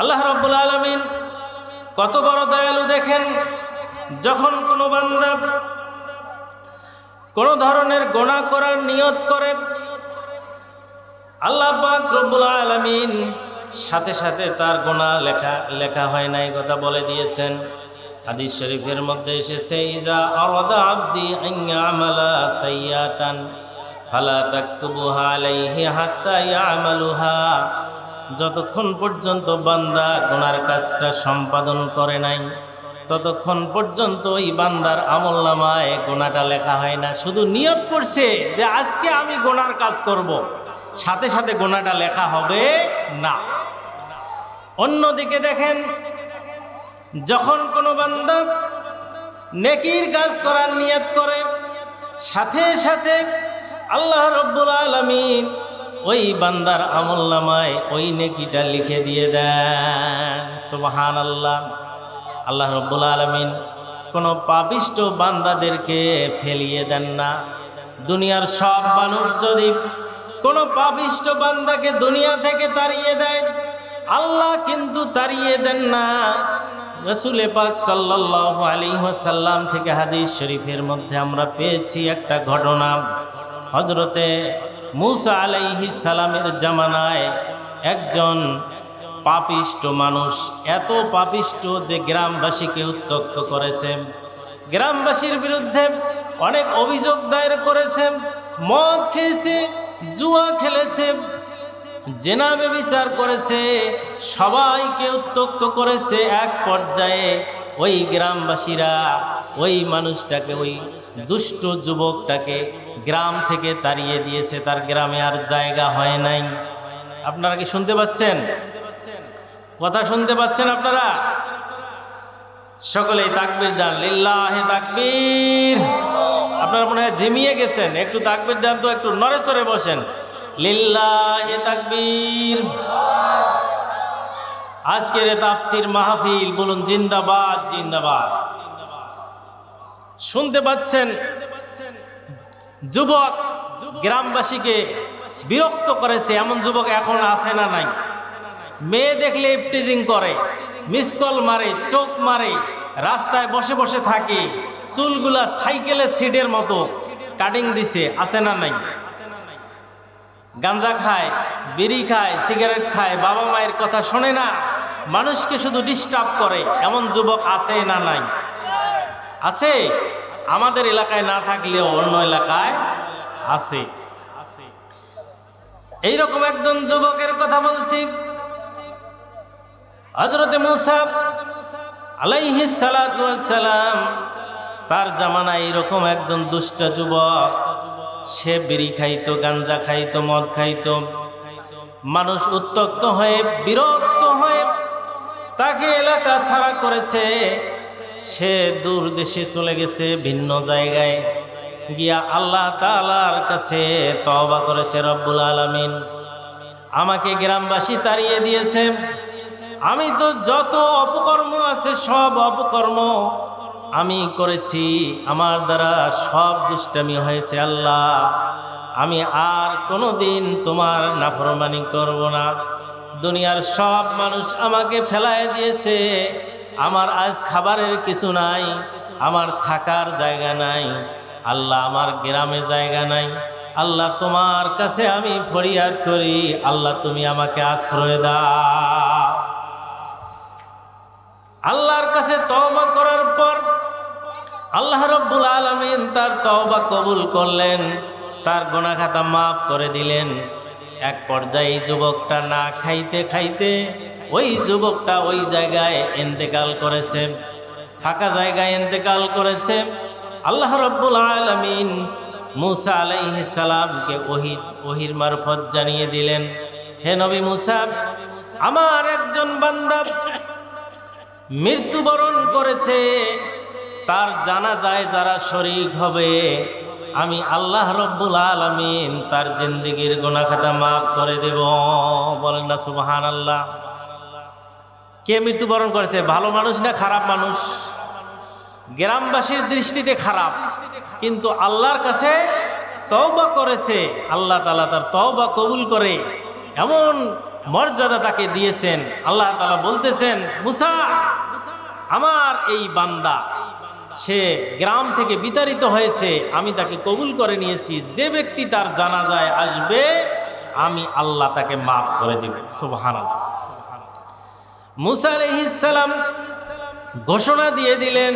আল্লাহ রব্বুল আলমিন কত বড় দয়ালু দেখেন, যখন কোনো বান্দা কোনো ধরনের গোনা করার নিয়ত করে, আল্লাহ পাক রব্বুল আলমিন সাথে সাথে তার গোনা লেখা লেখা হয় নাই কথা বলে দিয়েছেন। হাদিস শরীফের মধ্যে এসেছে, ইদা আরাদা আব্দি আন ইয়ামালা সাইয়াতান, ফালা তাকতুবুহা আলাইহি হাত্তা ইয়ামালুহা। যতক্ষণ পর্যন্ত বান্দা গুনার কাজটা সম্পাদন করে নাই, ততক্ষণ পর্যন্ত ওই বান্দার আমল নামায় গোনাটা লেখা হয় না শুধু নিয়ত করছে যে আজকে আমি গোনার কাজ করব। সাথে সাথে গোনাটা লেখা হবে না অন্যদিকে দেখেন, যখন কোনো বান্দা নেকির কাজ করার নিয়ত করে, সাথে সাথে আল্লাহ রব্বুল আলমিন ওই বান্দার আমল নামায় ওই নেকিটা লিখে দিয়ে দেন। সুবাহান আল্লাহ আল্লাহ রব্বুল আলমিন কোনো পাপিষ্ট বান্দাদেরকে ফেলিয়ে দেন না। দুনিয়ার সব মানুষ যদি কোনো পাপিষ্ট বান্দাকে দুনিয়া থেকে তাড়িয়ে দেয়, আল্লাহ কিন্তু তাড়িয়ে দেন না। রসুল পাক সাল্লাহ আলী সাল্লাম থেকে হাদিস শরীফের মধ্যে আমরা পেয়েছি একটা ঘটনা। হজরতে মুসা আলাইহি সালামের জামানায় একজন পাপিষ্ট মানুষ, এত পাপিষ্ট যে গ্রামবাসীকে উত্তক্ত করেছে। গ্রামবাসীর বিরুদ্ধে অনেক অভিযোগ দায়ের করেছে, মদ খেয়েছে, জুয়া খেলেছে জেনাবে বিচার করেছে, সবাইকে উত্তক্ত করেছে এক পর্যায়ে। ওই গ্রামবাসীরা, ওই মানুষটাকে, ওই দুষ্ট যুবকটাকে গ্রাম থেকে তাড়িয়ে দিয়েছে। তার গ্রামে আর জায়গা হয় নাই। আপনারা কি শুনতে পাচ্ছেন? কথা শুনতে পাচ্ছেন আপনারা? সকলেই তাকবির দেন, লিল্লাহে তাকবীর। আপনারা মনে হয় জিমিয়ে গেছেন। একটু তাকবির দান তো একটু নড়ে চড়ে বসেন। লিল্লাহে তাকবীর। আজকের তাফসির মাহফিল বলুন, জিন্দাবাদ জিন্দাবাদ। শুনতে পাচ্ছেন, যুবক গ্রামবাসীকে বিরক্ত করেছে, এমন যুবক এখন আছে না নাই। মেয়ে দেখলে ইফটিজিং করে, মিস কল মারে, চোখ মারে, রাস্তায় বসে বসে থাকে, চুলগুলা সাইকেলের সিটের মতো কাটিং দিছে, আছে না নাই? গাঞ্জা খায়, বিড়ি খায়, সিগারেট খায়, বাবা মায়ের কথা শোনে না মানুষকে শুধু ডিস্টার্ব করে, এমন যুবক আছে না নাই? আছে? আমাদের এলাকায় না থাকলেও অন্য এলাকায় আছে। এইরকম একজন যুবকের কথা বলছি। হজরতে মুসাফ আলাইহি সালাম তার জামানায় এরকম একজন দুষ্ট যুবক, সে বিড়ি খাইতো, গাঞ্জা খাইতো, মদ খাইতো। মানুষ উত্তক্ত হয়ে বিরক্ত তাকে এলাকা ছাড়া করেছে। সে দূর দেশে চলে গেছে ভিন্ন জায়গায়। গিয়া আল্লাহ তালার কাছে তবা করেছে রব্বুল আলমিন। আমাকে গ্রামবাসী তাড়িয়ে দিয়েছে। আমি তো যত অপকর্ম আছে সব অপকর্ম আমি করেছি। আমার দ্বারা সব দুষ্টামি হয়েছে আল্লাহ। আমি আর কোনো দিন তোমার নাফরমানি করব না। দুনিয়ার সব মানুষ আমাকে ফেলায় দিয়েছে। আমার আজ খাবারের কিছু নাই, আমার থাকার জায়গা নাই, আল্লাহ আমার গ্রামে জায়গা নাই, আল্লাহ তোমার কাছে আমি ফরিয়াদ করি, আল্লাহ তুমি আমাকে আশ্রয় দাও। আল্লাহর কাছে তওবা করার পর আল্লাহ রব্বুল আলমিন তার তওবা কবুল করলেন, তার গোনাখাতা মাফ করে দিলেন। এক পর্যায়ে যুবকটা না খাইতে খাইতে ওই যুবকটা ওই জায়গায় এন্তেকাল করেছে, ফাঁকা জায়গায় এন্তেকাল করেছে। আল্লাহ রব্বুল আলমিন মুসা আলাইহি সালামকে ওহি, ওহির মারফত জানিয়ে দিলেন, হে নবী মুসা, আমার একজন বান্দা মৃত্যুবরণ করেছে, তার জানা যায় যারা শরিক হবে আমি আল্লাহ রব্বুল আলমিন তার জিন্দিগির গোনাখাতা মাফ করে দেব। বলেন না সুবাহান আল্লাহ কে মৃত্যুবরণ করেছে? ভালো মানুষ না খারাপ মানুষ? গ্রামবাসীর দৃষ্টিতে খারাপ। কিন্তু আল্লাহর কাছে তওবা করেছে। আল্লাহ তালা তার তওবা কবুল করে। এমন মর্যাদা তাকে দিয়েছেন। আল্লাহ তালা বলতেছেন, মুসা, আমার এই বান্দা সে গ্রাম থেকে বিতাড়িত হয়েছে, আমি তাকে কবুল করে নিয়েছি। যে ব্যক্তি তার জানাজায় আসবে, আমি আল্লাহ তাকে মাফ করে দেব। সুবহান মুসা আলহিসাল্লাম ঘোষণা দিয়ে দিলেন,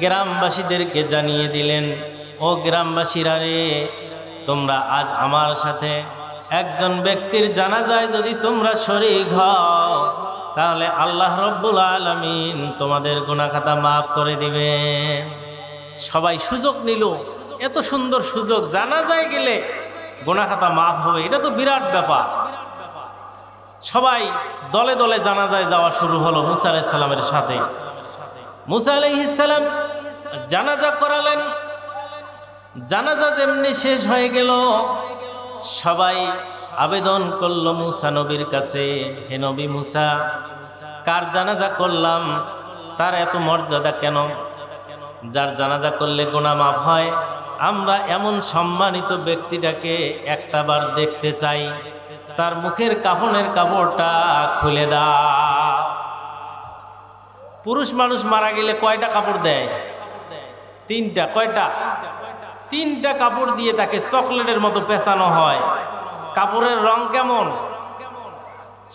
গ্রামবাসীদেরকে জানিয়ে দিলেন, ও গ্রামবাসীরা রে, তোমরা আজ আমার সাথে একজন ব্যক্তির জানাজায় যদি তোমরা শরীক হও তাহলে আল্লাহ রব্বুল আলমিন তোমাদের গুণাখাতা মাফ করে দিবেন। সবাই সুযোগ নিল। এত সুন্দর সুযোগ, জানা যায় গেলে গোনাখাতা মাফ হবে। এটা তো বিরাট ব্যাপার। সবাই দলে দলে জানা যায় যাওয়া শুরু হলো মুসা আলাইসাল্লামের সাথে। মুসা আলাইসাল্লাম জানাজা করালেন। জানাজা যেমনি শেষ হয়ে গেল, সবাই আবেদন করল মুসা নবীর কাছে, হে নবী মুসা, কার জানাজা করলাম? তার এত মর্যাদা কেন? যার জানাজা করলে গোনা মাফ হয়। আমরা এমন সম্মানিত ব্যক্তিটাকে একটাবার দেখতে চাই। তার মুখের কাপড়ের কাপড়টা খুলে দা পুরুষ মানুষ মারা গেলে কয়টা কাপড় দেয়? তিনটা, কয়টা? তিনটা কাপড় দিয়ে তাকে চকলেটের মতো পেঁচানো হয়। কাপড়ের রং কেমন?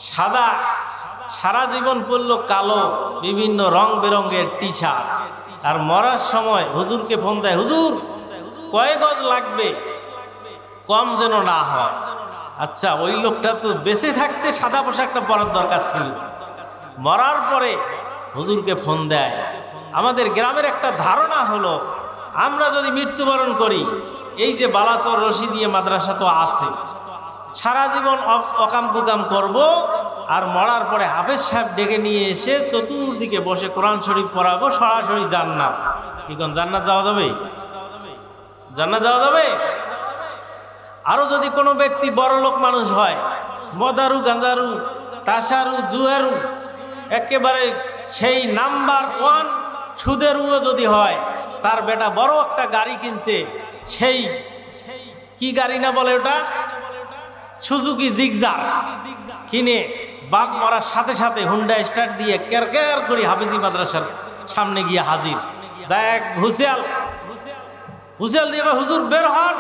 সাদা। সারা জীবন পড়ল কালো, বিভিন্ন রং বেরঙের টি আর মরার সময় হুজুরকে ফোন দেয়, হুজুর, কয় গজ লাগবে? কম যেন না হয়। আচ্ছা ওই লোকটা তো বেঁচে থাকতে সাদা পোশাকটা পরার দরকার ছিল। মরার পরে হুজুরকে ফোন দেয়, আমাদের গ্রামের একটা ধারণা হলো, আমরা যদি মৃত্যুবরণ করি, এই যে বালাচর রশি দিয়ে মাদ্রাসা তো আছে সারা জীবন অকাম কুকাম করব আর মরার পরে হাফেজ সাহেব ডেকে নিয়ে এসে চতুর্দিকে বসে কোরআন শরীফ পড়াবো, সরাসরি জান্নাত। কোন জান্নাত যাওয়া যাবে? জান্নাত যাওয়া যাবে? আরও যদি কোনো ব্যক্তি বড় লোক মানুষ হয়, মদারু, গাঁজারু, তাসারু, জুয়ারু, একেবারে সেই নাম্বার ওয়ান সুদেরুও যদি হয়, তার বেটা বড় একটা গাড়ি কিনছে, সেই কি গাড়ি না বলে ওটা? সুজুকি জিগজা কিনে বাপ মরার সাথে সাথে হুন্ডা স্টার্ট দিয়ে কের কের হাফিজি মাদ্রাসার সামনে গিয়ে হাজির। হুসিয়াল হুসিয়াল দিয়ে হুজুর, বের হন।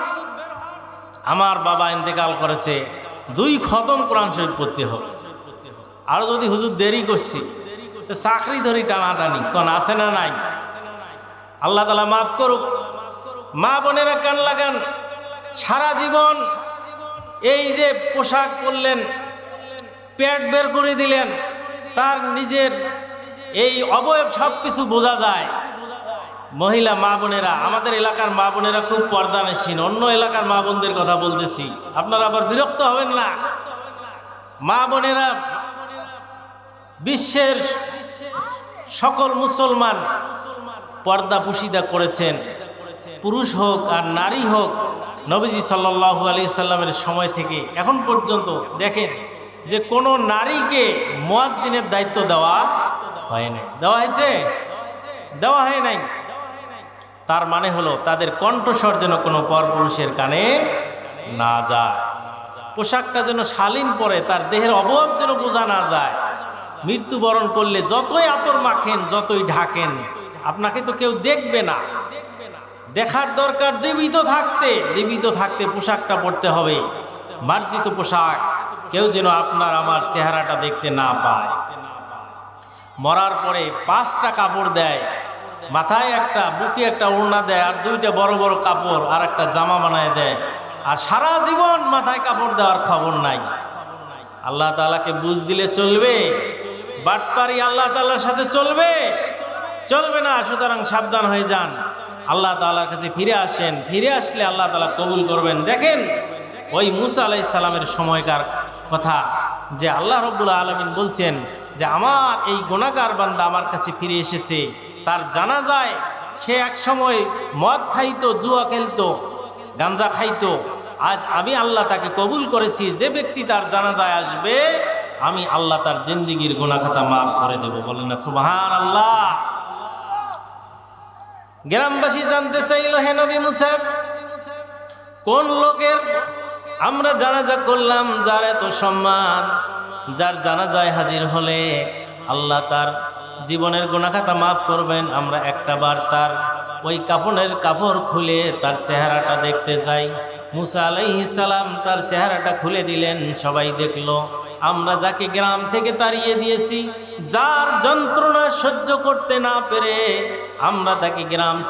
আমার বাবা ইন্তেকাল করেছে। দুই খতম কোরআন শরীফ পড়তে হবে। আরও যদি হুজুর দেরি করছি চাকরি ধরি টানাটানি। কোন আছে না নাই? আল্লাহ তালা মাফ করুক। মা বোনেরা কান লাগান। সারা জীবন এই যে পোশাক পরলেন পেট বের করে দিলেন, তার নিজের এই অবয়ব সব কিছু বোঝা যায়। মহিলা মা বোনেরা, আমাদের এলাকার মা বোনেরা খুব পর্দানেসীন অন্য এলাকার মা বোনদের কথা বলতেছি। আপনারা আবার বিরক্ত হবেন না। মা বোনেরা বিশ্বের সকল মুসলমান পর্দা পুশিদা করেছেন। পুরুষ হোক আর নারী হোক, নবীজি সাল্লাল্লাহু আলি সাল্লামের সময় থেকে এখন পর্যন্ত দেখেন যে কোনো নারীকে মোয়াজ্জিনের দায়িত্ব দেওয়া হয় নাই। দেওয়া হয়েছে? দেওয়া হয় নাই। তার মানে হলো তাদের কণ্ঠস্বর যেন কোনো পরপুরুষের কানে না যায়। পোশাকটা যেন শালীন পরে, তার দেহের অভাব যেন বোঝা না যায়। মৃত্যুবরণ করলে যতই আতর মাখেন, যতই ঢাকেন, আপনাকে তো কেউ দেখবে না। দেখার দরকার জীবিত থাকতে জীবিত থাকতে পোশাকটা পরতে হবে। মার্জিত পোশাক, কেউ যেন আপনার আমার চেহারাটা দেখতে না পায়। মরার পরে পাঁচটা কাপড় দেয়, মাথায় একটা, বুকে একটা ওড়না দেয়, আর দুইটা বড় বড় কাপড়, আর একটা জামা বানায় দেয়। আর সারা জীবন মাথায় কাপড় দেওয়ার খবর নাই। আল্লাহ তালাকে বুঝ দিলে চলবে। বাটপারি আল্লাহ তালার সাথে চলবে। চলবে না, সুতরাং সাবধান হয়ে যান। আল্লাহ তালার কাছে ফিরে আসেন, ফিরে আসলে আল্লাহ তালা কবুল করবেন। দেখেন, ওই মুসা আলাই সালামের সময়কার কথা যে আল্লাহ রব্বুল আলমিন বলছেন যে, আমার এই গোনাকার বান্দা আমার কাছে ফিরে এসেছে। তার জানা যায় সে এক সময় মদ খাইতো, জুয়া খেলতো, গাঞ্জা খাইতো। আজ আমি আল্লাহ তাকে কবুল করেছি। যে ব্যক্তি তার জানাজায় আসবে, আমি আল্লাহ তার জিন্দিগির গুণাখাতা মাফ করে দেব। বলেন না সুবাহান আল্লাহ গ্রামবাসী জানতে চাইল, হে নবী মুসাফ কোন লোকের আমরা জানাজা করলাম যার এত সম্মান? যার জানাজায় হাজির হলে আল্লাহ তার জীবনের গুণাখাতা মাফ করবেন। আমরা একটা বার তার ওই কাপড়ের কাপড় খুলে তার চেহারাটা দেখতে যাই মুসা সালাম তার চেহারাটা খুলে দিলেন। সবাই দেখল, আমরা যাকে গ্রাম থেকে তাড়িয়ে দিয়েছি যার যন্ত্রণা সহ্য করতে না পেরে আমরা তাকে গ্রাম থেকে